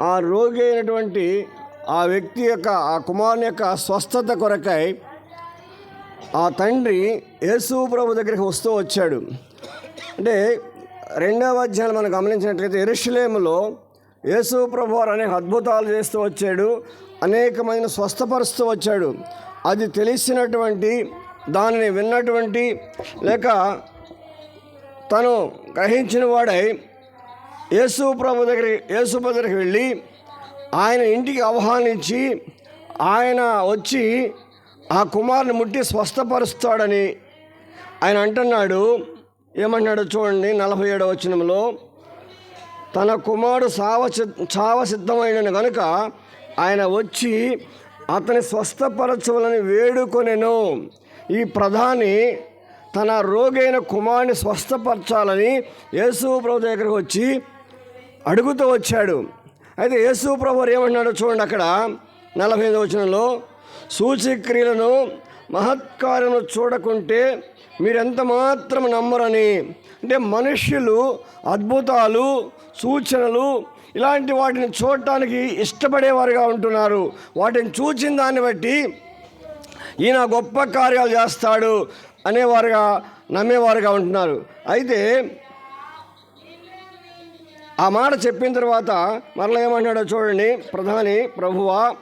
ఆ రోగి అయినటువంటి ఆ వ్యక్తి యొక్క ఆ కుమారుని యొక్క స్వస్థత కొరకై ఆ తండ్రి యేసు ప్రభు దగ్గరికి వస్తూ వచ్చాడు. అంటే రెండవ అధ్యాయం మనం గమనించినట్లయితే ఎరుషులేములో యేసు ప్రభు వారు అనేక అద్భుతాలు చేస్తూ వచ్చాడు అనేకమైన స్వస్థపరుస్తూ వచ్చాడు. అది తెలిసినటువంటి దానిని విన్నటువంటి లేక తను గ్రహించిన వాడై యేసు ప్రభు దగ్గర యేసు దగ్గరికి వెళ్ళి ఆయన ఇంటికి ఆహ్వానించి ఆయన వచ్చి ఆ కుమారుని ముట్టి స్వస్థపరుస్తాడని ఆయన అంటున్నాడు. ఏమంటున్నాడు చూడండి నలభై ఏడవ వచనంలో. తన కుమారుడు సావ చావ సిద్ధమైన కనుక ఆయన వచ్చి అతని స్వస్థపరచవలని వేడుకొనెను. ఈ ప్రధాని తన రోగైన కుమారుని స్వస్థపరచాలని యేసు ప్రభు దగ్గరకు వచ్చి అడుగుతూ వచ్చాడు. అయితే యేసు ప్రభువారు ఏమంటున్నాడో చూడండి అక్కడ నలభై ఐదు వచనంలో సూచిక్రియలను మహత్కార్యము చూడకుంటే మీరెంత మాత్రం నమ్మరని. అంటే మనుష్యులు అద్భుతాలు సూచనలు ఇలాంటి వాటిని చూడటానికి ఇష్టపడేవారుగా ఉంటున్నారు. వాటిని చూచిన దాన్ని బట్టి ఈయన గొప్ప కార్యాలు చేస్తాడు అనేవారుగా నమ్మేవారుగా ఉంటున్నారు. అయితే ఆ మాట చెప్పిన తర్వాత మరలా ఏమంటాడో చూడండి. ప్రధాని ప్రభువా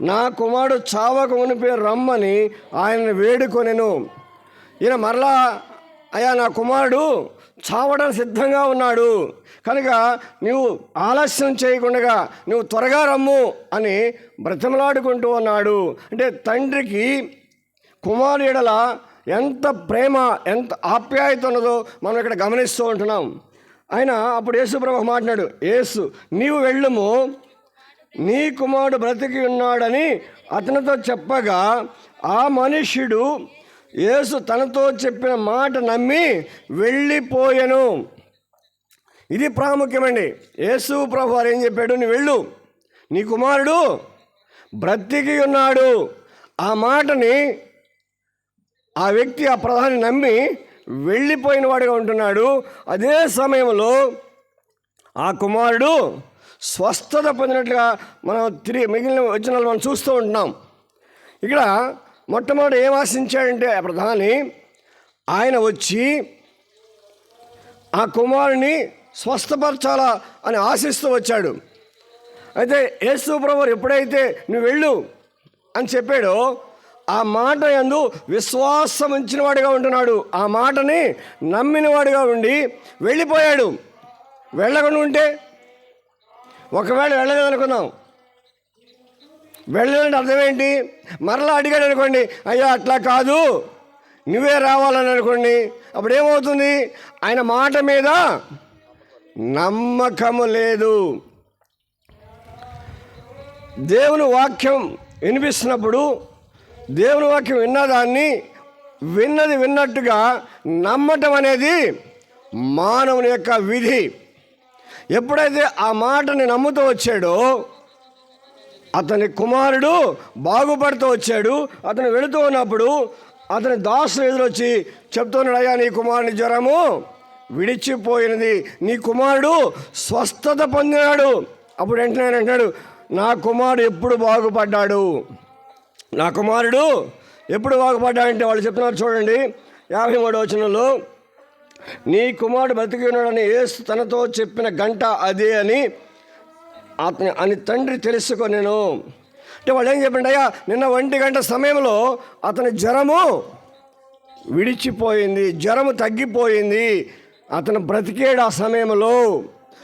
నా కుమారుడు చావక ఉనిపే రమ్మని ఆయన వేడుకొనెను. ఈయన మరలా అయ్యా నా కుమారుడు చావడానికి సిద్ధంగా ఉన్నాడు. కనుక నువ్వు ఆలస్యం చేయకుండా నువ్వు త్వరగా రమ్ము అని బ్రతిమలాడుకుంటూ ఉన్నాడు. అంటే తండ్రికి కుమారుడు ఎంత ప్రేమ ఎంత ఆప్యాయత ఉన్నదో మనం ఇక్కడ గమనిస్తూ ఉంటున్నాం. ఆయన అప్పుడు యేసుప్రభు మాట్లాడు యేసు నీవు వెళ్ళము. నీ కుమారుడు బ్రతికి ఉన్నాడని అతనితో చెప్పగా ఆ మనుష్యుడు యేసు తనతో చెప్పిన మాట నమ్మి వెళ్ళిపోయాను. ఇది ప్రాముఖ్యమండి యేసు ప్రభు వారు ఏం చెప్పాడు? నువ్వు వెళ్ళు. నీ కుమారుడు బ్రతికి ఉన్నాడు. ఆ మాటని ఆ వ్యక్తి ఆ ప్రధాని నమ్మి వెళ్ళిపోయిన వాడిగా ఉంటున్నాడు. అదే సమయంలో ఆ కుమారుడు స్వస్థత పొందినట్లుగా మనం తిరిగి మిగిలిన వచ్చిన మనం చూస్తూ ఉంటున్నాం. ఇక్కడ మొట్టమొదటి ఏం ఆశించాడంటే ప్రధాని ఆయన వచ్చి ఆ కుమారుని స్వస్థపరచాలా అని ఆశిస్తూ వచ్చాడు. అయితే యేసు ప్రభు ఎప్పుడైతే నువ్వు వెళ్ళు అని చెప్పాడో ఆ మాట యందు విశ్వాసం ఉంచిన వాడిగా ఉంటున్నాడు. ఆ మాటని నమ్మినవాడిగా ఉండి వెళ్ళిపోయాడు. వెళ్ళకుండా ఉంటే ఒకవేళ వెళ్ళలేదనుకుందాం వెళ్ళలేదంటే అర్థం ఏంటి? మరలా అడిగాడు అనుకోండి అయ్యా అట్లా కాదు. నువ్వే రావాలని అనుకోండి. అప్పుడు ఏమవుతుంది? ఆయన మాట మీద నమ్మకము లేదు. దేవుని వాక్యం వినిపిస్తున్నప్పుడు దేవుని వాక్యం విన్నదాన్ని విన్నది విన్నట్టుగా నమ్మటం అనేది మానవుని యొక్క విధి. ఎప్పుడైతే ఆ మాటని నమ్ముతూ వచ్చాడో అతని కుమారుడు బాగుపడుతూ వచ్చాడు. అతను వెళుతూ ఉన్నప్పుడు అతని దాసులు ఎదురొచ్చి చెప్తున్నాడు అయ్యా నీ కుమారుని జ్వరము విడిచిపోయినది. నీ కుమారుడు స్వస్థత పొందినాడు. అప్పుడు వెంటనే ఆయన అంటాడు నా కుమారుడు ఎప్పుడు బాగుపడ్డాడు? నా కుమారుడు ఎప్పుడు బాగుపడ్డాడంటే వాళ్ళు చెప్తున్నారు చూడండి. యాభై మూడు వచనంలో నీ కుమారుడు బతికి ఉన్నాడని ఏసు తనతో చెప్పిన గంట అదే అని అతని అని తండ్రి తెలుసుకొనేను. అంటే వాళ్ళు ఏం చెప్పండి అయ్యా నిన్న ఒంటి గంట సమయంలో అతని జ్వరము విడిచిపోయింది జ్వరము తగ్గిపోయింది. అతను బ్రతికేడు ఆ సమయంలో.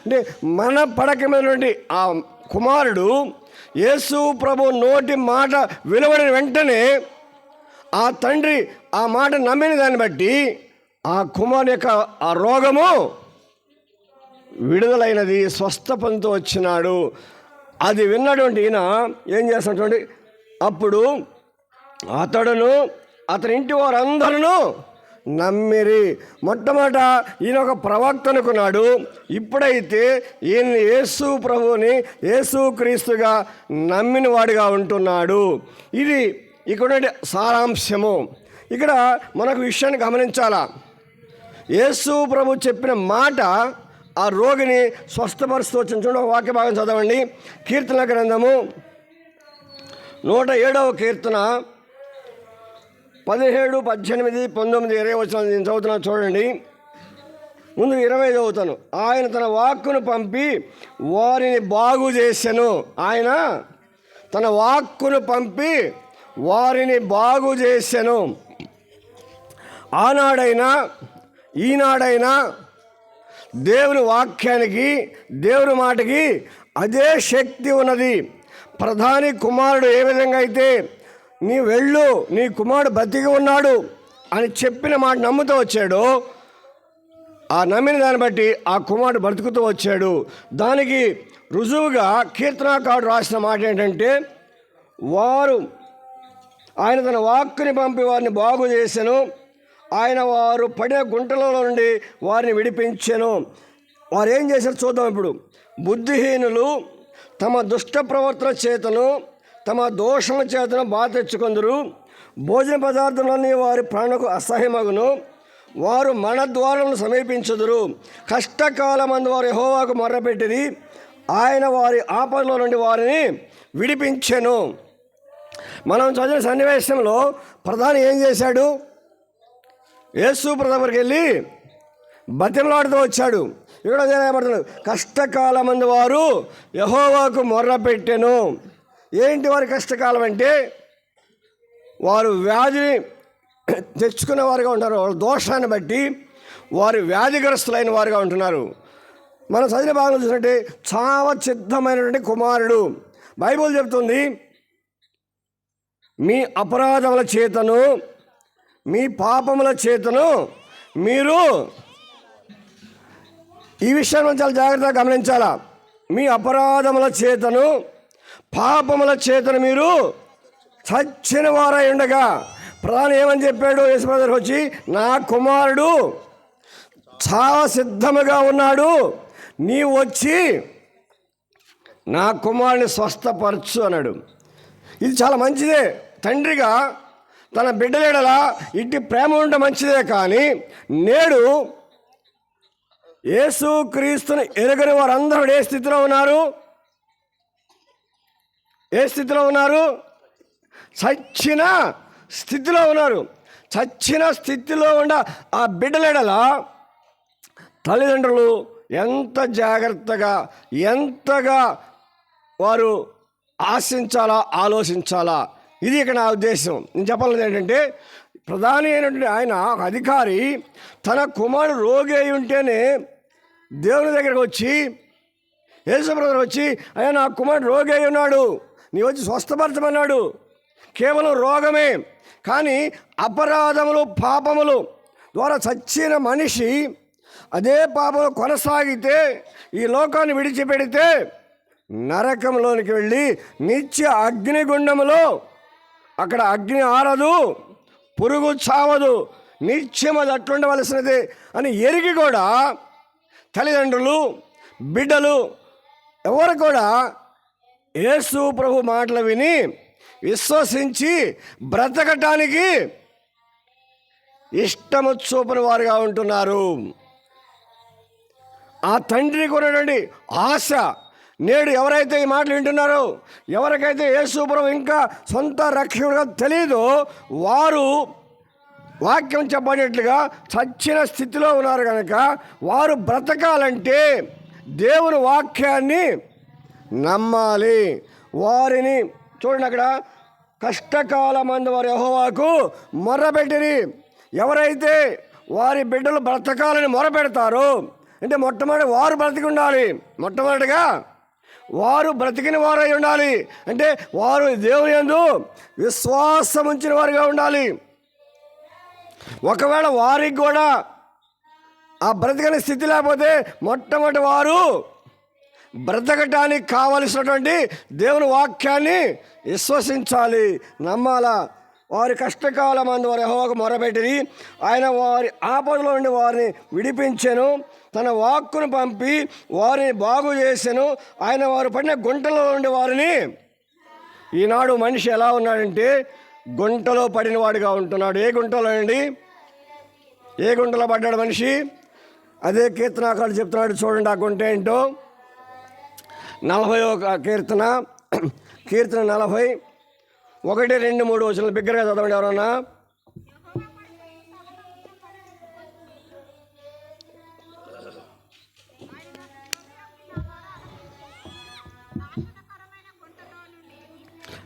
అంటే మన పడక మీద నుండి ఆ కుమారుడు యేసు ప్రభు నోటి మాట వినబడిన వెంటనే ఆ తండ్రి ఆ మాట నమ్మిన దాన్ని బట్టి ఆ కుమారుని యొక్క ఆ రోగము విడుదలైనది స్వస్థ పనితో వచ్చినాడు. అది విన్నటువంటి ఈయన ఏం చేస్తున్నటువంటి అప్పుడు అతడును అతని ఇంటి వారందరూ నమ్మిరి. మొట్టమొదట ఈయన ఒక ప్రవక్త అనుకున్నాడు ఇప్పుడైతే ఈయన యేసు ప్రభుని యేసు క్రీస్తుగా నమ్మిన వాడిగా ఉంటున్నాడు. ఇది ఇక్కడ సారాంశము. ఇక్కడ మనకు విషయాన్ని గమనించాలా. యేసు ప్రభు చెప్పిన మాట ఆ రోగిని స్వస్థపరుస్తూ వచ్చిన చూడండి ఒక వాక్య భాగం చదవండి. కీర్తన గ్రంథము నూట ఏడవ కీర్తన పదిహేడు పద్దెనిమిది పంతొమ్మిది ఇరవై వచ్చిన నేను చదువుతున్నాను చూడండి. ముందు ఇరవై చదువుతాను. ఆయన తన వాక్కును పంపి వారిని బాగు చేశాను ఆయన తన వాక్కును పంపి వారిని బాగు చేశాను ఆనాడైనా ఈనాడైనా దేవుని వాక్యానికి దేవుని మాటకి అదే శక్తి ఉన్నది. ప్రధాని కుమారుడు ఏ విధంగా అయితే నీ వెళ్ళు నీ కుమారుడు బతికి ఉన్నాడు అని చెప్పిన మాట నమ్ముతూ వచ్చాడు. ఆ నమ్మిన దాన్ని బట్టి ఆ కుమారుడు బ్రతుకుతూ వచ్చాడు. దానికి రుజువుగా కీర్తనాకారుడు రాసిన మాట ఏంటంటే వారు ఆయన తన వాక్కుని పంపి వారిని బాగు చేశాను ఆయన వారు పడే గుంటలలో నుండి వారిని విడిపించాను. వారు ఏం చేశారు చూద్దాం ఇప్పుడు. బుద్ధిహీనులు తమ దుష్ట ప్రవర్తన చేతను తమ దోషము చేతను బాధ తెచ్చుకొందరు భోజన పదార్థములన్నీ వారి ప్రాణకు అసహ్యమగును. వారు మన ద్వారములను సమీపించుదురు. కష్టకాలమందు వారు యెహోవాకు మొర్రపెట్టిరి. ఆయన వారి ఆపదలో నుండి వారిని విడిపించెను. మనం చదివిన సన్నివేశంలో ప్రధాని ఏం చేశాడు? యేసు ప్రథమరికి వెళ్ళి బతిమలాడుతూ వచ్చాడు. ఇక్కడ చేయబడుతున్నాడు కష్టకాలమందు వారు యహోవాకు మొర్ర పెట్టెను ఏంటి వారి కష్టకాలం అంటే? వారు వ్యాధిని తెచ్చుకునే వారుగా ఉంటారు. వాళ్ళ దోషాన్ని బట్టి వారు వ్యాధిగ్రస్తులైన వారుగా ఉంటున్నారు. మనం చదివిన భాగంలో చూసినట్టే చాలా సిద్ధమైనటువంటి కుమారుడు. బైబుల్ చెప్తుంది మీ అపరాధముల చేతను మీ పాపముల చేతను మీరు ఈ విషయాన్ని చాలా జాగ్రత్తగా గమనించాలా. మీ అపరాధముల చేతను పాపముల చేతను మీరు చచ్చిన వారై ఉండగా ప్రధాని ఏమని చెప్పాడు? యశ్వదర్ వచ్చి నా కుమారుడు చాలా సిద్ధముగా ఉన్నాడు. నీవు వచ్చి నా కుమారుని స్వస్థపరచు అన్నాడు. ఇది చాలా మంచిదే. తండ్రిగా తన బిడ్డలేడలా ఇట్టి ప్రేమ ఉంటే మంచిదే కానీ నేడు యేసు క్రీస్తుని ఎరగని వారందరూ ఏ స్థితిలో ఉన్నారు? ఏ స్థితిలో ఉన్నారు? చచ్చిన స్థితిలో ఉన్నారు. చచ్చిన స్థితిలో ఉన్న ఆ బిడ్డలెడల? తల్లిదండ్రులు ఎంత జాగ్రత్తగా ఎంతగా వారు ఆశించాలా ఆలోచించాలా? ఇది ఇక్కడ నా ఉద్దేశం. నేను చెప్పాలన్నది ఏంటంటే ప్రధాని అయినటువంటి ఆయన ఒక అధికారి తన కుమారుడు రోగి అయి ఉంటేనే దేవుని దగ్గరకు వచ్చి యేసుప్రభు వచ్చి ఆయన నా కుమారుడు రోగి అయి ఉన్నాడు. నీ వచ్చి స్వస్థపరచమన్నాడు. కేవలం రోగమే కానీ అపరాధములు పాపములు ద్వారా చచ్చిన మనిషి అదే పాపంలో కొనసాగితే ఈ లోకాన్ని విడిచిపెడితే నరకంలోనికి వెళ్ళి నిత్య అగ్నిగుండములో అక్కడ అగ్ని ఆరదు పురుగు చావదు నిత్యం అది అట్లుండవలసినది అని ఎరిగి కూడా తల్లిదండ్రులు బిడ్డలు ఎవరు కూడా యేసు ప్రభు మాటలు విని విశ్వసించి బ్రతకటానికి ఇష్టము చూపని వారుగా ఉంటున్నారు. ఆ తండ్రికి ఉన్నటువంటి ఆశ నేడు ఎవరైతే ఈ మాటలు వింటున్నారో ఎవరికైతే యేసుపురం ఇంకా సొంత రక్షకుడుగా తెలియదో వారు వాక్యం చెప్పబడినట్లుగా చచ్చిన స్థితిలో ఉన్నారు కనుక వారు బ్రతకాలంటే దేవుని వాక్యాన్ని నమ్మాలి. వారిని చూడండి అక్కడ. కష్టకాలమందు వారి యహోవాకు మొర్రపెట్టిరి ఎవరైతే వారి బిడ్డలు బ్రతకాలని మొరపెడతారో అంటే మొట్టమొదటి వారు బ్రతికి ఉండాలి. మొట్టమొదటిగా వారు బ్రతికిన వారై ఉండాలి. అంటే వారు దేవుని ఎందు విశ్వాసం ఉంచిన వారుగా ఉండాలి. ఒకవేళ వారికి కూడా ఆ బ్రతికని స్థితి లేకపోతే మొట్టమొదటి వారు బ్రతకటానికి కావలసినటువంటి దేవుని వాక్యాన్ని విశ్వసించాలి. నమ్మాలా. వారి కష్టకాలం అందు వారి యహోవకు మొరపెట్టిరి. ఆయన వారి ఆపదలో నుండి వారిని విడిపించెను. తన వాక్కును పంపి వారిని బాగు చేసెను. ఆయన వారు పడిన గుంటలో నుండి వారిని ఈనాడు మనిషి ఎలా ఉన్నాడంటే గుంటలో పడిన వాడిగా ఉంటున్నాడు. ఏ గుంటలో అండి? ఏ గుంటలో పడ్డాడు మనిషి? అదే కీర్తనాకారుడు చెప్తున్నాడు చూడండి ఆ గుంట ఏంటో. నలభై ఒక కీర్తన కీర్తన నలభై. ఒకటి రెండు మూడు వచ్చిన బిగ్గరగా చదవండి ఎవరన్నా.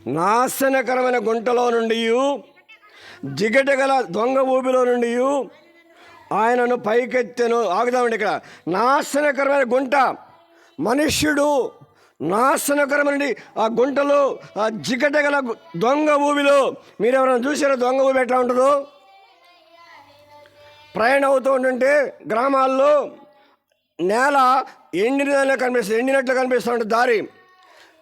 నాశనకరమైన గుంటలో నుండి జిగటగల దొంగ ఊబిలో నుండి ఆయనను పైకెత్తెను. ఆగుదామండి ఇక్కడ. నాశనకరమైన గుంట మనుష్యుడు నాశనకరమైన ఆ గుంటలో ఆ జిగట గల దొంగ ఊబిలో మీరు ఎవరైనా చూసారా దొంగ ఊబి ఎట్లా ఉంటుందో? ప్రయాణం అవుతూ ఉంటుంటే గ్రామాల్లో నేల ఎండిన కనిపిస్తుంది. ఎండినట్లు కనిపిస్తూ ఉంటుంది దారి.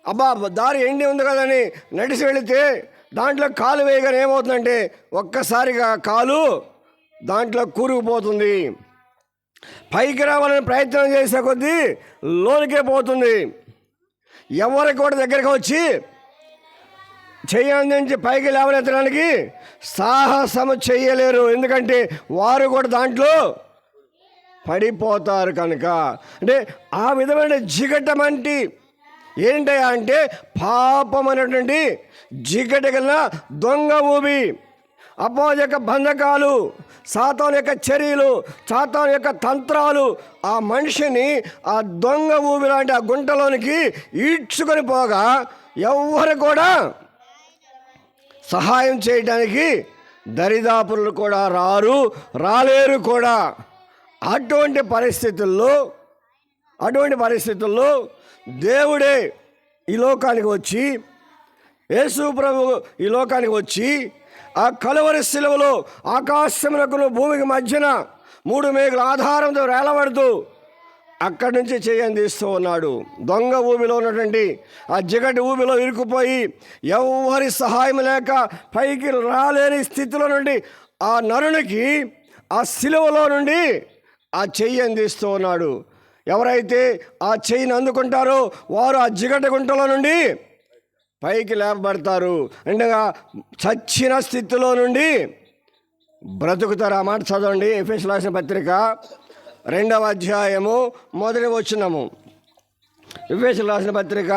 అబ్బా దారి ఎండి ఉంది కదని నడిచి వెళితే దాంట్లో కాలు వేయగానే ఏమవుతుందంటే ఒక్కసారిగా కాలు దాంట్లో కూరుకుపోతుంది. పైకి రావాలని ప్రయత్నం చేసే కొద్దీ లోనికే పోతుంది. ఎవరికి కూడా దగ్గరికి వచ్చి చెయ్యి పైకి లేవనెత్తడానికి సాహసము చేయలేరు. ఎందుకంటే వారు కూడా దాంట్లో పడిపోతారు కనుక. అంటే ఆ విధమైన జిగటమంటి ఏంటయ్యా అంటే అనేటువంటి జిగట కలిగిన దొంగ ఊబి. అపోజ్ యొక్క బంధకాలు సాతాన్ యొక్క చర్యలు సాతాన్ యొక్క తంత్రాలు ఆ మనిషిని ఆ దొంగ ఊబి లాంటి ఆ గుంటలోనికి ఈడ్చుకొని పోగా ఎవ్వరు కూడా సహాయం చేయడానికి దరిదాపులు కూడా రారు రాలేరు కూడా. అటువంటి పరిస్థితుల్లో అటువంటి పరిస్థితుల్లో దేవుడే ఈ లోకానికి వచ్చి యేసు ప్రభు ఈ లోకానికి వచ్చి ఆ కలువరి శిలువలో ఆకాశమునకును భూమికి మధ్యన మూడు మేఘల ఆధారంతో వేలబడుతూ అక్కడి నుంచి చేయని తీస్తూ ఉన్నాడు. దొంగ ఊబిలో ఉన్నటువంటి ఆ జిగటి ఊబిలో ఇరుక్కుపోయి ఎవరి సహాయం లేక పైకి రాలేని స్థితిలో నుండి ఆ నరునికి ఆ శిలువలో నుండి ఆ చెయ్యి అందిస్తూ ఉన్నాడు. ఎవరైతే ఆ చెయ్యిని అందుకుంటారో వారు ఆ జిగట గుంటలో నుండి పైకి లేపబడతారు. అండగా చచ్చిన స్థితిలో నుండి బ్రతుకుతారు. ఆ మాట చదవండి. ఎఫ్ఎస్ రాసిన పత్రిక రెండవ అధ్యాయము మొదటి వచ్చినము ఎఫ్ఎస్ రాసిన పత్రిక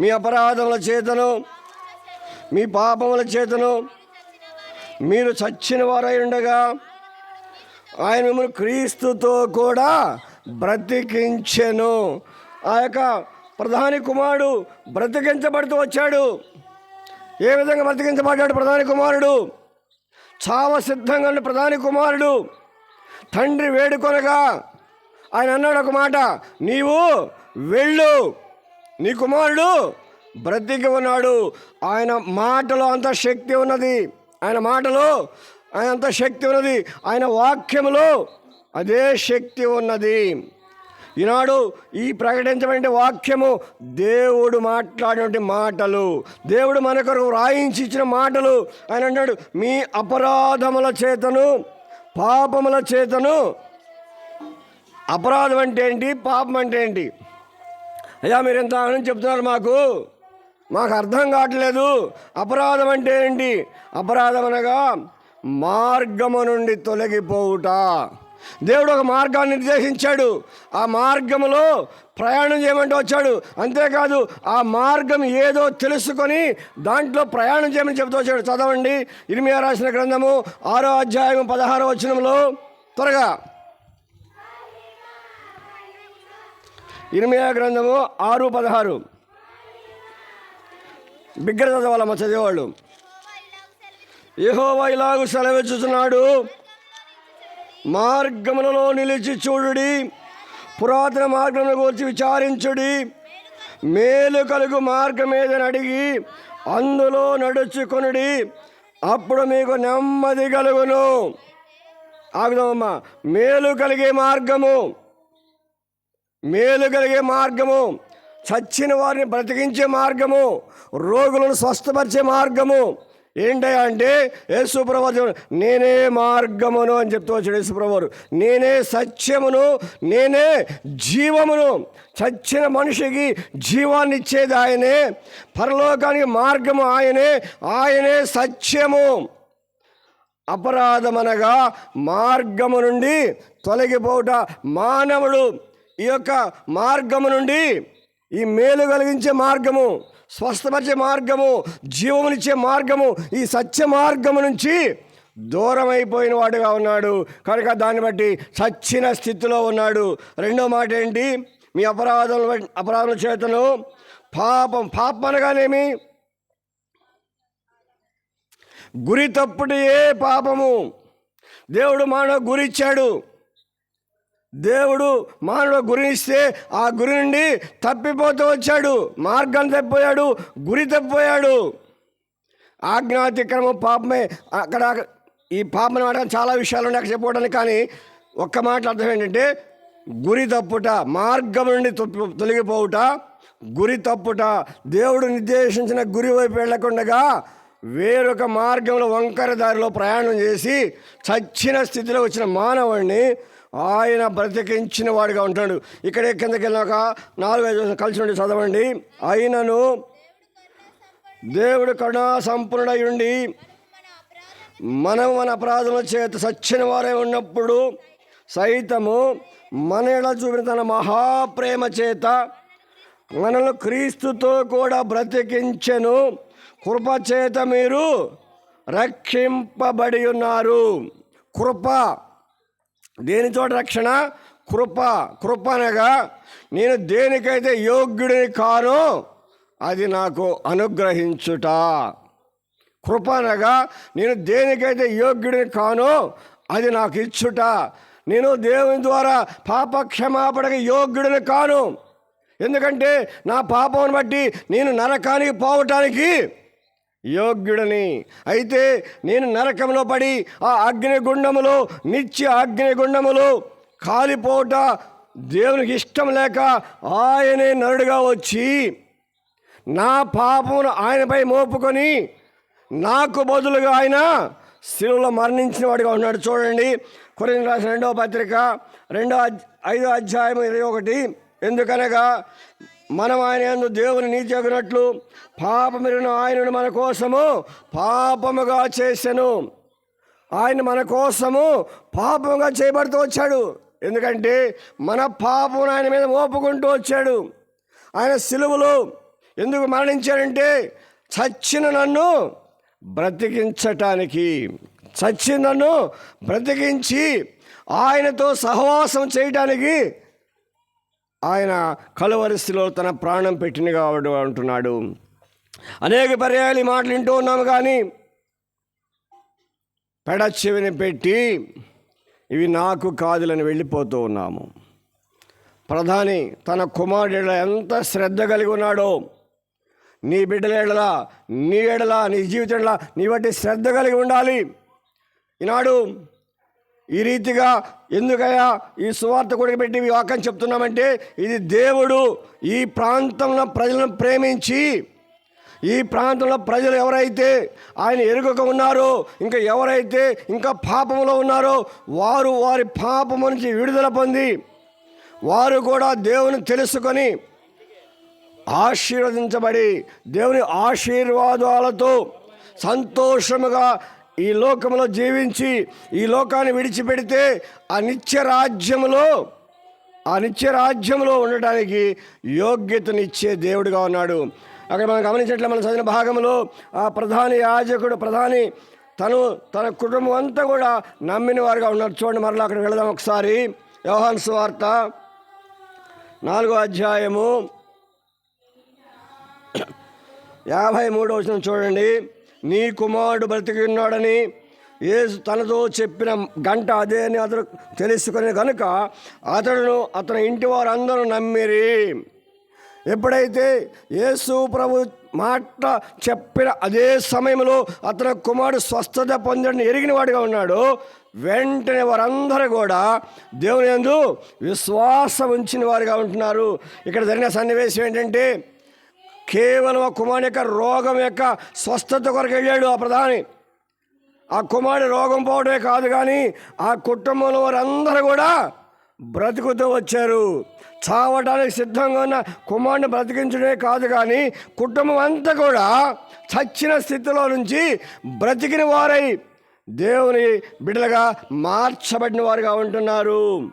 మీ అపరాధముల చేతను మీ పాపముల చేతను మీరు చచ్చిన వారై ఉండగా ఆయన మిమ్మల్ని క్రీస్తుతో కూడా బ్రతికించెను. ఆ యొక్క ప్రధాని కుమారుడు బ్రతికించబడుతూ వచ్చాడు. ఏ విధంగా బ్రతికించబడ్డాడు ప్రధాని కుమారుడు? చావ సిద్ధంగా ఉన్న ప్రధాని కుమారుడు తండ్రి వేడుకొనగా ఆయన అన్నాడు ఒక మాట నీవు వెళ్ళు. నీ కుమారుడు బ్రతికి ఉన్నాడు. ఆయన మాటలో అంత శక్తి ఉన్నది. ఆయన మాటలో ఆయన అంత శక్తి ఉన్నది. ఆయన వాక్యములో అదే శక్తి ఉన్నది. ఈనాడు ఈ ప్రకటించబడిన వాక్యము దేవుడు మాట్లాడినటువంటి మాటలు. దేవుడు మన కొరకు వ్రాయించి ఇచ్చిన మాటలు. ఆయన అన్నాడు మీ అపరాధముల చేతను పాపముల చేతను. అపరాధం అంటే ఏంటి? పాపం అంటే ఏంటి? అయ్యా మీరు ఎంత అని చెప్తున్నారు మాకు. మాకు అర్థం కావట్లేదు. అపరాధం అంటే ఏంటి? అపరాధం అనగా మార్గము నుండి తొలగిపోవుట. దేవుడు ఒక మార్గాన్ని నిర్దేశించాడు. ఆ మార్గంలో ప్రయాణం చేయమంటే వచ్చాడు. అంతేకాదు ఆ మార్గం ఏదో తెలుసుకొని దాంట్లో ప్రయాణం చేయమని చెబుతూ వచ్చాడు. చదవండి. ఇరిమియా రాసిన గ్రంథము ఆరో అధ్యాయం పదహారో వచనంలో త్వరగా. ఇరిమియా గ్రంథము ఆరు పదహారు. బిగ్గర చదవాలమ్మ చదివేవాళ్ళు. యెహోవా ఇలాగూ సెలవిచ్చుతున్నాడు మార్గములలో నిలిచి చూడుడి. పురాతన మార్గమును గురించి విచారించుడి. మేలు కలుగు మార్గం ఏదని అడిగి అందులో నడుచుకొనుడి. అప్పుడు మీకు నెమ్మది కలుగును. ఆగుదామమ్మా మేలు కలిగే మార్గము. మేలు కలిగే మార్గము. చచ్చిన వారిని బ్రతికించే మార్గము. రోగులను స్వస్థపరిచే మార్గము. ఏంటయ్యా అంటే యేసుప్రభు నేనే మార్గమును అని చెప్తూ వచ్చాడు యేసుప్రభు నేనే సత్యమును నేనే జీవమును. చచ్చిన మనిషికి జీవాన్ని ఇచ్చేది ఆయనే పరలోకానికి మార్గము ఆయనే ఆయనే సత్యము. అపరాధమనగా మార్గము నుండి తొలగిపోవుట మానవుడు. ఈ యొక్క మార్గము నుండి ఈ మేలు కలిగించే మార్గము. స్వస్థపరిచే మార్గము జీవమునిచ్చే మార్గము ఈ సత్య మార్గము నుంచి దూరం అయిపోయిన వాడుగా ఉన్నాడు. కనుక దాన్ని బట్టి చచ్చిన స్థితిలో ఉన్నాడు. రెండో మాట ఏంటి? మీ అపరాధముల అపరాధముల చేతను పాపం పాపం అనగానేమి? గురి తప్పుడే పాపము. దేవుడు మానవ గురి ఇచ్చాడు. దేవుడు మానవుడు గురినిస్తే ఆ గురి నుండి తప్పిపోతూ వచ్చాడు. మార్గం తప్పిపోయాడు గురి తప్పిపోయాడు. ఆజ్ఞాతిక్రమం పాపమే. అక్కడ ఈ పాపం మాట చాలా విషయాలు ఉన్నాయి అక్కడ చెప్పుకోవడానికి కానీ ఒక్క మాట అర్థం ఏంటంటే గురి తప్పుట మార్గం నుండి తొప్పి- తొలగిపోవుట గురి తప్పుట. దేవుడు నిర్దేశించిన గురి వైపు వెళ్ళకుండగా వేరొక మార్గంలో వంకర దారిలో ప్రయాణం చేసి చచ్చిన స్థితిలో వచ్చిన మానవుడిని ఆయన బ్రతికించిన వాడిగా ఉంటాడు. ఇక్కడే కిందకి వెళ్ళాక నాలుగు ఐదు కలిసి ఉండి చదవండి. ఆయనను దేవుడు కరుణా సంపూర్ణుడై ఉండి మనం మన అపరాధముల చేత సచ్చిన వారే ఉన్నప్పుడు సైతము మన ఎడ చూపిన తన మహాప్రేమ చేత మనల్ని క్రీస్తుతో కూడా బ్రతికించెను కృప చేత మీరు రక్షింపబడి ఉన్నారు. కృప దేని చోట రక్షణ? కృప. కృప అనగా నేను దేనికైతే యోగ్యుడిని కానో అది నాకు అనుగ్రహించుట. కృప అనగా నేను దేనికైతే యోగ్యుడిని కానో అది నాకు ఇచ్చుట. నేను దేవుని ద్వారా పాప క్షమాపణకి యోగ్యుడిని కాను. ఎందుకంటే నా పాపం బట్టి నేను నరకానికి పోవటానికి యోగ్యుడని. అయితే నేను నరకంలో పడి ఆ అగ్నిగుండములో నిత్య అగ్నిగుండములో కాలిపోట దేవునికి ఇష్టం లేక ఆయనే నరుడుగా వచ్చి నా పాపమును ఆయనపై మోపుకొని నాకు బదులుగా ఆయన శిలువలో మరణించిన వాడిగా ఉన్నాడు. చూడండి కొరింథీ రాసిన రెండవ పత్రిక రెండో ఐదో అధ్యాయం ఇరవై ఒకటి. ఎందుకనగా మనం ఆయన దేవుని నీచగినట్లు పాపమిరిన ఆయనను మన కోసము పాపముగా చేశాను ఆయన మన కోసము పాపముగా చేయబడుతూ వచ్చాడు. ఎందుకంటే మన పాపం ఆయన మీద మోపుకుంటూ వచ్చాడు. ఆయన సిలువలో ఎందుకు మరణించాడంటే చచ్చిన నన్ను బ్రతికించటానికి చచ్చిన నన్ను బ్రతికించి ఆయనతో సహవాసం చేయటానికి ఆయన కలువరిస్థిలో తన ప్రాణం పెట్టిన కావడం అంటున్నాడు. అనేక పర్యాయాలు ఈ మాటలు వింటూ ఉన్నాము కానీ పెడ చెవిని పెట్టి ఇవి నాకు కాదులని వెళ్ళిపోతూ ఉన్నాము. ప్రధాని తన కుమారుడు ఎంత శ్రద్ధ కలిగి ఉన్నాడో నీ బిడ్డల ఎడలా నీ ఎడలా నీ జీవితంలో నీ బట్టి శ్రద్ధ కలిగి ఉండాలి. ఈనాడు ఈ రీతిగా ఎందుకయ్యా ఈ సువార్త కూడా పెట్టి వాక్యం చెప్తున్నామంటే ఇది దేవుడు ఈ ప్రాంతంలో ప్రజలను ప్రేమించి ఈ ప్రాంతంలో ప్రజలు ఎవరైతే ఆయన ఎరుగక ఉన్నారో ఇంకా ఎవరైతే ఇంకా పాపంలో ఉన్నారో వారు వారి పాపం నుంచి విడుదల పొంది వారు కూడా దేవుని తెలుసుకొని ఆశీర్వదించబడి దేవుని ఆశీర్వాదాలతో సంతోషముగా ఈ లోకంలో జీవించి ఈ లోకాన్ని విడిచిపెడితే ఆ నిత్య రాజ్యములో ఆ నిత్య రాజ్యంలో ఉండటానికి యోగ్యతనిచ్చే దేవుడుగా ఉన్నాడు. అక్కడ మనం గమనించట్లే మనం చదివిన భాగంలో ఆ ప్రధాని యాజకుడు ప్రధాని తను తన కుటుంబం అంతా కూడా నమ్మిన వారుగా ఉన్నారు. చూడండి మరలా అక్కడికి వెళదాం ఒకసారి. వ్యవహాన్ సువార్త నాలుగో అధ్యాయము యాభై మూడో వచ్చిన చూడండి. నీ కుమారుడు బ్రతికి ఉన్నాడని యేసు తనతో చెప్పిన గంట అదే అని అతడు తెలుసుకుని కనుక అతడును అతని ఇంటి వారందరూ నమ్మిరి. ఎప్పుడైతే యేసు ప్రభు మాట చెప్పిన అదే సమయంలో అతని కుమారుడు స్వస్థత పొందడం ఎరిగిన వాడిగా ఉన్నాడు వెంటనే వారందరూ కూడా దేవుని ఎందు విశ్వాసం ఉంచిన వారిగా ఉంటున్నారు. ఇక్కడ జరిగిన సన్నివేశం ఏంటంటే కేవలం ఆ కుమారుని యొక్క రోగం యొక్క స్వస్థత కొరకు వెళ్ళాడు ఆ ప్రధాని. ఆ కుమారుడు రోగం పోవడమే కాదు కానీ ఆ కుటుంబంలో వారందరూ కూడా బ్రతుకుతూ వచ్చారు. చావడానికి సిద్ధంగా ఉన్న కుమారుని బ్రతికించడమే కాదు కానీ కుటుంబం అంతా కూడా చచ్చిన స్థితిలో నుంచి బ్రతికిన వారై దేవుని బిడ్డలుగా మార్చబడిన వారుగా ఉంటున్నారు.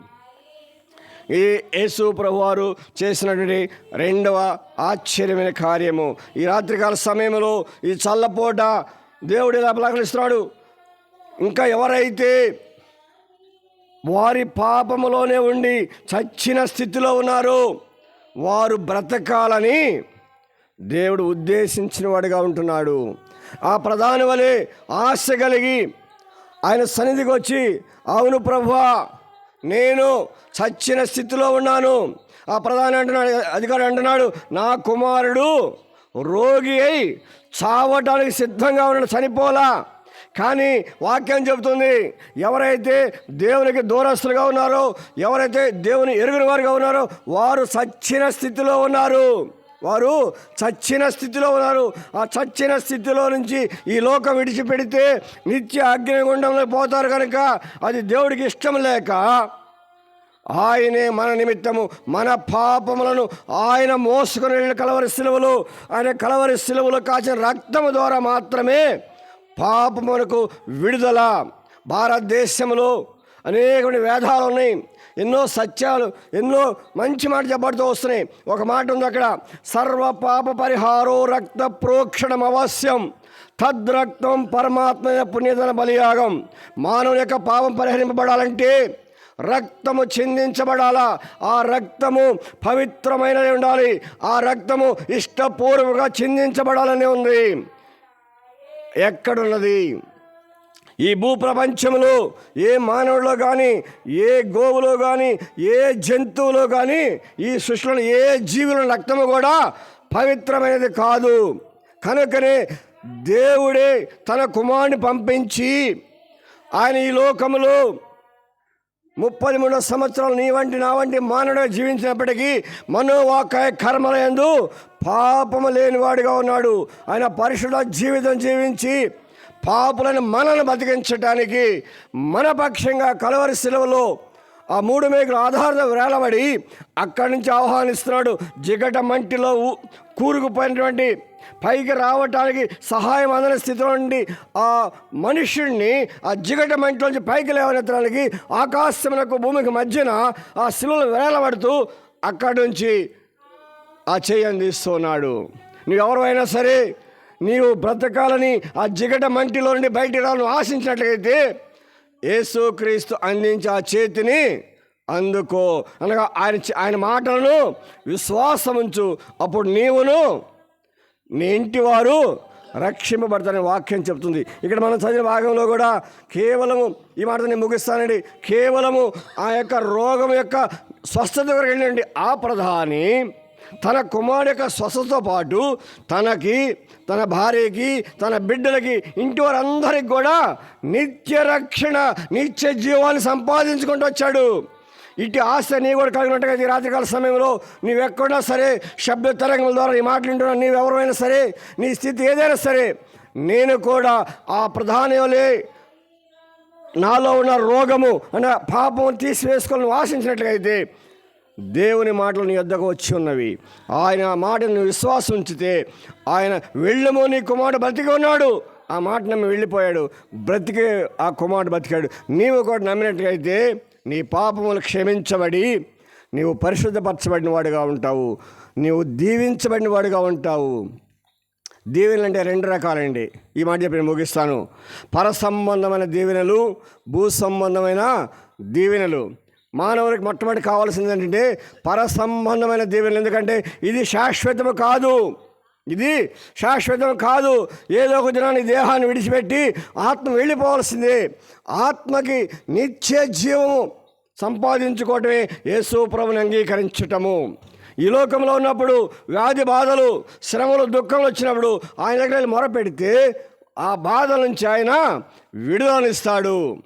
ఈ యేసు ప్రభువారు చేసినటువంటి రెండవ ఆశ్చర్యమైన కార్యము. ఈ రాత్రికాల సమయంలో ఈ చల్లపోట దేవుడు ఇలా పలకలిస్తున్నాడు ఇంకా ఎవరైతే వారి పాపములోనే ఉండి చచ్చిన స్థితిలో ఉన్నారు వారు బ్రతకాలని దేవుడు ఉద్దేశించిన వాడిగా ఉంటున్నాడు. ఆ ప్రధాని వలె ఆశ కలిగి ఆయన సన్నిధికి వచ్చి అవును ప్రభువా నేను చచ్చిన స్థితిలో ఉన్నాను. ఆ ప్రధాని అంటున్నాడు అధికారి అంటున్నాడు నా కుమారుడు రోగి అయి చావటానికి సిద్ధంగా ఉన్నాడు చనిపోలా. కానీ వాక్యం చెబుతుంది ఎవరైతే దేవునికి దూరస్తులుగా ఉన్నారో ఎవరైతే దేవుని ఎరుగుని వారుగా ఉన్నారో వారు సచ్చిన స్థితిలో ఉన్నారు. వారు చచ్చిన స్థితిలో ఉన్నారు. ఆ చచ్చిన స్థితిలో నుంచి ఈ లోకం విడిచిపెడితే నిత్య అగ్నిగుండంలో పోతారు కనుక అది దేవుడికి ఇష్టం లేక ఆయనే మన నిమిత్తము మన పాపములను ఆయన మోసుకొని వెళ్ళిన కలవరి సిలువలు ఆయన కలవరి సిలువలు కాచిన రక్తము ద్వారా మాత్రమే పాపమునకు విడుదల. భారతదేశంలో అనేకమైన వేదాలు ఉన్నాయి. ఎన్నో సత్యాలు ఎన్నో మంచి మాట చెప్పబడుతూ వస్తున్నాయి. ఒక మాట ఉంది అక్కడ. సర్వ పాప పరిహారో రక్త ప్రోక్షణం అవశ్యం. తద్రక్తం పరమాత్మ పుణ్యతన బలియాగం. మానవుని యొక్క పాపం పరిహరింపబడాలంటే రక్తము చిందించబడాలా. ఆ రక్తము పవిత్రమైనది ఉండాలి. ఆ రక్తము ఇష్టపూర్వకంగా చిందించబడాలని ఉంది. ఎక్కడున్నది? ఈ భూప్రపంచంలో ఏ మానవుడిలో కానీ ఏ గోవులో కానీ ఏ జంతువులో కానీ ఈ సృష్టిలో ఏ జీవుల రక్తము కూడా పవిత్రమైనది కాదు. కనుకనే దేవుడే తన కుమారుని పంపించి ఆయన ఈ లోకంలో ముప్పై మూడు సంవత్సరాలు నీ వంటి నా వంటి మానవుడు జీవించినప్పటికీ మనోవాకాయ కర్మల ఎందు పాపము లేనివాడిగా ఉన్నాడు. ఆయన పరిశుద్ధ జీవితం జీవించి పాపులను మనల్ని బతికించటానికి మన పక్షంగా కలవరి శిలువలో ఆ మూడు మేకలు ఆధారంగా వేలబడి అక్కడి నుంచి ఆహ్వానిస్తున్నాడు. జిగట మంటిలో కూరుకుపోయినటువంటి పైకి రావటానికి సహాయం అందని స్థితిలో నుండి ఆ మనుషుణ్ణి ఆ జిగట మంటిలోంచి పైకి లేవనెత్తడానికి ఆకాశమునకు భూమికి మధ్యన ఆ శిలువలు వేలబడుతూ అక్కడి నుంచి ఆ చేయి అందిస్తున్నాడు నువ్వెవరైనా సరే నీవు బ్రతకాలని ఆ జిగట మంటిలో నుండి బయటికి రాను ఆశించినట్లయితే యేసుక్రీస్తు అందించే ఆ చేతిని అందుకో. అనగా ఆయన ఆయన మాటలను విశ్వాసముంచు. అప్పుడు నీవును నీ ఇంటి వారు రక్షింపబడతారని వాక్యం చెప్తుంది. ఇక్కడ మనం చదివిన భాగంలో కూడా కేవలము ఈ మాట నేను ముగిస్తానండి. కేవలము ఆ యొక్క రోగం యొక్క స్వస్థత వరకు వెళ్ళండి ఆ ప్రధాని తన కుమారుడు యొక్క పాటు తనకి తన భార్యకి తన బిడ్డలకి ఇంటి వారందరికి కూడా నిత్య రక్షణ నిత్య జీవాన్ని సంపాదించుకుంటూ వచ్చాడు. ఇటు ఆశ నీ కూడా కలిగినట్టుగా ఈ రాత్రికాల సమయంలో నీవెక్కడున్నా సరే శబ్ద తరంగం ద్వారా నీ మాటలు నీవెవరైనా సరే నీ స్థితి ఏదైనా సరే నేను కూడా ఆ ప్రధానలే నాలో ఉన్న రోగము అనే పాపం తీసివేసుకోవాలని ఆశించినట్లయితే దేవుని మాటలు నీ వద్దకు వచ్చి ఉన్నవి. ఆయన మాటను విశ్వాసం ఉంచితే ఆయన వెళ్ళము నీ కుమారుడు బ్రతికి ఉన్నాడు. ఆ మాట నమ్మి వెళ్ళిపోయాడు. బ్రతికే ఆ కుమారుడు బతికాడు నీవు కూడా నమ్మినట్లయితే నీ పాపములు క్షమించబడి నీవు పరిశుద్ధపరచబడిన వాడుగా ఉంటావు. నీవు దీవించబడిన వాడుగా ఉంటావు. దీవెనలు అంటే రెండు రకాలండి. ఈ మాట చెప్పి నేను ముగిస్తాను. పర సంబంధమైన దీవెనలు భూ సంబంధమైన దీవెనలు. మానవునికి మొట్టమొదటి కావాల్సింది ఏంటంటే పరసంబంధమైన దీవెనలు ఎందుకంటే ఇది శాశ్వతము కాదు. ఇది శాశ్వతం కాదు. ఏదో ఒక దినాన్ని దేహాన్ని విడిచిపెట్టి ఆత్మ వెళ్ళిపోవాల్సిందే. ఆత్మకి నిత్య జీవము సంపాదించుకోవటమే యేసు ప్రభుని అంగీకరించటము. ఈ లోకంలో ఉన్నప్పుడు వ్యాధి బాధలు శ్రమలు దుఃఖములు వచ్చినప్పుడు ఆయన దగ్గర మొరపెడితే ఆ బాధల నుంచి ఆయన విడుదలనిస్తాడు.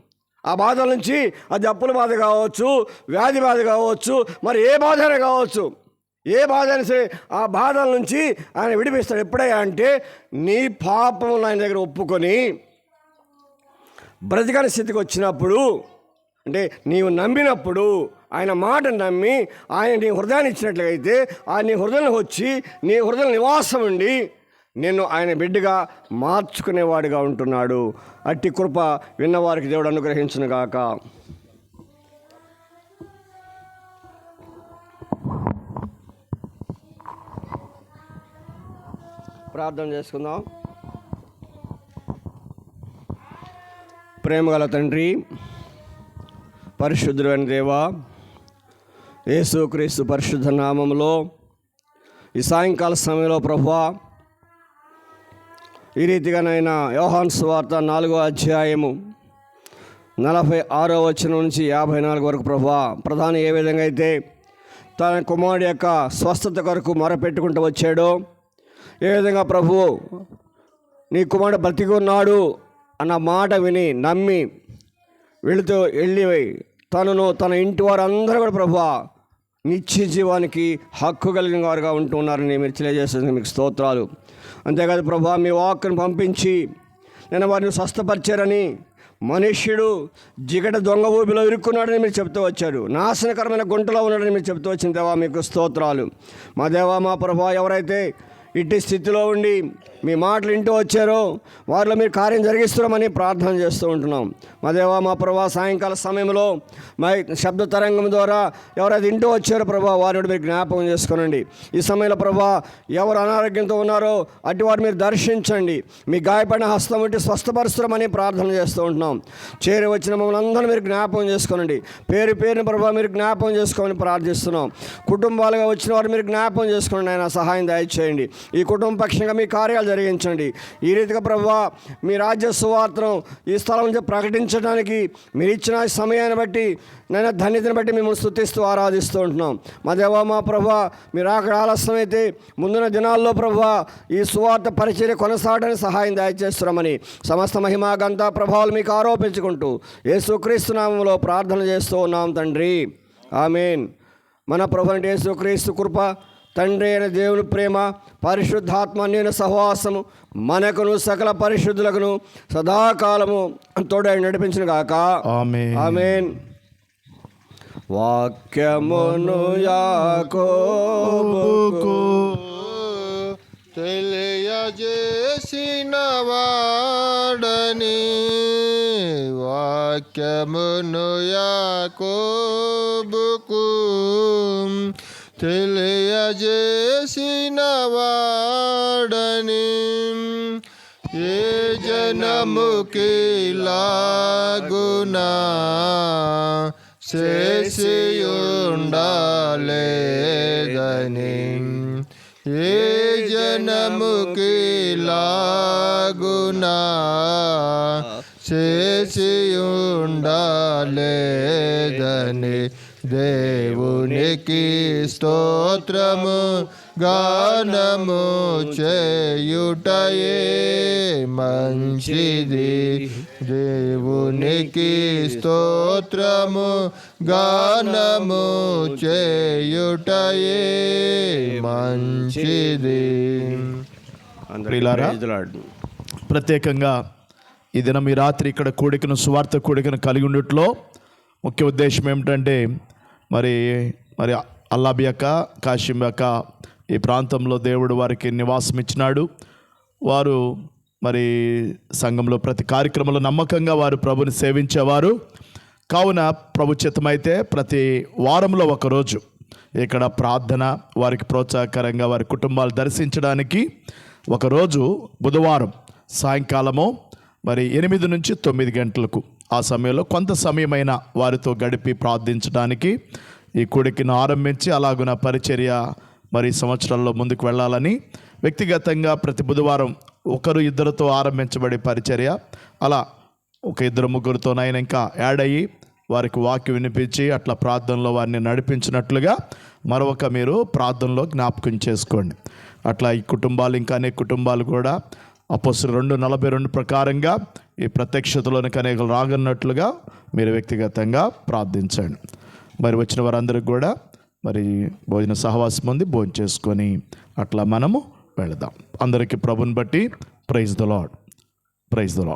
ఆ బాధల నుంచి అది అప్పుల బాధ కావచ్చు వ్యాధి బాధ కావచ్చు మరి ఏ బాధ అయినా కావచ్చు. ఏ బాధ అయినా సరే ఆ బాధల నుంచి ఆయన విడిపిస్తాడు. ఎప్పుడయ్యా అంటే నీ పాపములు ఆయన దగ్గర ఒప్పుకొని బ్రతికని స్థితికి వచ్చినప్పుడు అంటే నీవు నమ్మినప్పుడు ఆయన మాట నమ్మి ఆయన నీ హృదయాన్ని ఇచ్చినట్లయితే ఆయన నీ హృదయం వచ్చి నీ హృదయం నివాసం ఉండి నిన్ను ఆయన బిడ్డగా మార్చుకునేవాడిగా ఉంటున్నాడు. అట్టి కృప విన్నవారికి దేవుడు అనుగ్రహించునుగాక ప్రార్థన చేసుకుందాం. ప్రేమగల తండ్రి పరిశుద్ధుడైన దేవా యేసుక్రీస్తు పరిశుద్ధ నామంలో ఈ సాయంకాల సమయంలో ప్రభా ఈ రీతిగానైనా యోహాన్ వార్త నాలుగో అధ్యాయము నలభై ఆరో వచ్చిన నుంచి యాభై నాలుగు వరకు ప్రభా ప్రధాని ఏ విధంగా అయితే తన కుమారుడి యొక్క స్వస్థత కొరకు మొరపెట్టుకుంటూ వచ్చాడో ఏ విధంగా ప్రభు నీ కుమారుడు బ్రతికి ఉన్నాడు అన్న మాట విని నమ్మి వెళుతూ వెళ్ళి తనను తన ఇంటి వారందరూ కూడా ప్రభు నిత్య జీవానికి హక్కు కలిగిన వారుగా ఉంటున్నారని మీరు తెలియజేసేందుకు మీకు స్తోత్రాలు. అంతేకాదు ప్రభా మీ వాక్కును పంపించి నేను వారిని స్వస్థపరిచారని మనుష్యుడు జిగట దొంగ ఊపిలో ఇరుక్కున్నాడని మీరు చెప్తూ వచ్చారు. నాశనకరమైన గుంటలో ఉన్నాడని మీరు చెప్తూ వచ్చిన దేవా మీకు స్తోత్రాలు. మా దేవా మా ప్రభా ఎవరైతే ఇట్టి స్థితిలో ఉండి మీ మాటలు ఇంటూ వచ్చారో వారిలో మీరు కార్యం జరిగిస్తున్నామని ప్రార్థన చేస్తూ ఉంటున్నాం. మా దేవా మా ప్రభా సాయంకాల సమయంలో మా శబ్ద తరంగం ద్వారా ఎవరైతే ఇంటూ వచ్చారో ప్రభా వారిని మీరు జ్ఞాపకం చేసుకోనండి. ఈ సమయంలో ప్రభా ఎవరు అనారోగ్యంతో ఉన్నారో అటు వారు మీరు దర్శించండి. మీ గాయపడిన హస్తం ఉంటే స్వస్థపరుస్తున్నామని ప్రార్థన చేస్తూ ఉంటున్నాం. చేరి వచ్చిన మమ్మల్ని అందరూ మీరు జ్ఞాపకం చేసుకోనండి. పేరు పేరుని ప్రభా మీరు జ్ఞాపకం చేసుకోమని ప్రార్థిస్తున్నాం. కుటుంబాలుగా వచ్చిన వారు మీరు జ్ఞాపకం చేసుకోండి ఆయన సహాయం దయచేయండి. ఈ కుటుంబ పక్షంగా మీ కార్యాలు జరిగించండి. ఈ రీతిగా ప్రభా మీ రాజ్య సువార్తను ఈ స్థలం నుంచి ప్రకటించడానికి మీరు ఇచ్చిన సమయాన్ని బట్టి నేను ధన్యతను బట్టి మిమ్మల్ని స్థుతిస్తూ ఆరాధిస్తూ ఉంటున్నాం. మా దేవా మా ప్రభా మీరు అక్కడ ఆలస్యమైతే ముందున్న దినాల్లో ప్రభా ఈ సువార్త పరిచర్య కొనసాగడానికి సహాయం దయచేస్తున్నామని సమస్త మహిమా గంత ప్రభావాలు మీకు ఆరోపించుకుంటూ యేసుక్రీస్తు నామంలో ప్రార్థన చేస్తూ ఉన్నాం తండ్రి. ఆమెన్. మన ప్రభు అంటే యేసుక్రీస్తు కృప తండ్రి అయిన దేవుని ప్రేమ పరిశుద్ధాత్మ నేను సహవాసము మనకును సకల పరిశుద్ధులకును సదాకాలము తోడై నడిపించిన గాక ఆమేన్. ఆమెన్ వాక్యమును యాకోబుకు తెలియజేసిన వాడని వాక్యమును యాకోబుకు తెలియజేసిన వాడని ఏ జనముకి లాగునా చేసియుండాలేదని ఏ జనముకి లాగునా చేసియుండాలేదని దేవునికి స్తోత్రము గానము చేయుటయే మంచిది దేవునికి స్తోత్రము గానము చేయుటయే మంచిది. ప్రత్యేకంగా ఈ దినం ఈ రాత్రి ఇక్కడ కూడికను సువార్త కూడికను కలిగి ఉండట్లో ముఖ్య ఉద్దేశం ఏమిటంటే మరి మరి అల్లాబి యొక్క కాశీం యొక్క ఈ ప్రాంతంలో దేవుడు వారికి నివాసం ఇచ్చినాడు. వారు మరి సంఘంలో ప్రతి కార్యక్రమంలో నమ్మకంగా వారు ప్రభుని సేవించేవారు. కావున ప్రభుచితమైతే ప్రతి వారంలో ఒకరోజు ఇక్కడ ప్రార్థన వారికి ప్రోత్సాహకరంగా వారి కుటుంబాలు దర్శించడానికి ఒకరోజు బుధవారం సాయంకాలము మరి ఎనిమిది నుంచి తొమ్మిది గంటలకు ఆ సమయంలో కొంత సమయమైన వారితో గడిపి ప్రార్థించడానికి ఈ కూడికను ఆరంభించి అలాగున పరిచర్య మరి సంవత్సరాల్లో ముందుకు వెళ్ళాలని వ్యక్తిగతంగా ప్రతి బుధవారం ఒకరు ఇద్దరితో ఆరంభించబడే పరిచర్య. అలా ఒక ఇద్దరు ముగ్గురితోనైనా ఇంకా యాడ్ అయ్యి వారికి వాక్యం వినిపించి అట్లా ప్రార్థనలో వారిని నడిపించినట్లుగా మరొక మీరు ప్రార్థనలో జ్ఞాపకం చేసుకోండి. అట్లా ఈ కుటుంబాలు ఇంకా అనేక కుటుంబాలు కూడా అపోస్తులు రెండు నలభై రెండు ప్రకారంగా ఈ ప్రత్యక్షతలోనికి అనేకలు రాగన్నట్లుగా మీరు వ్యక్తిగతంగా ప్రార్థించండి. మరి వచ్చిన వారందరికి కూడా మరి భోజన సహవాసం ఉంది భోజనం చేసుకొని అట్లా మనము వెళదాం. అందరికీ ప్రభుని బట్టి praise the Lord praise the Lord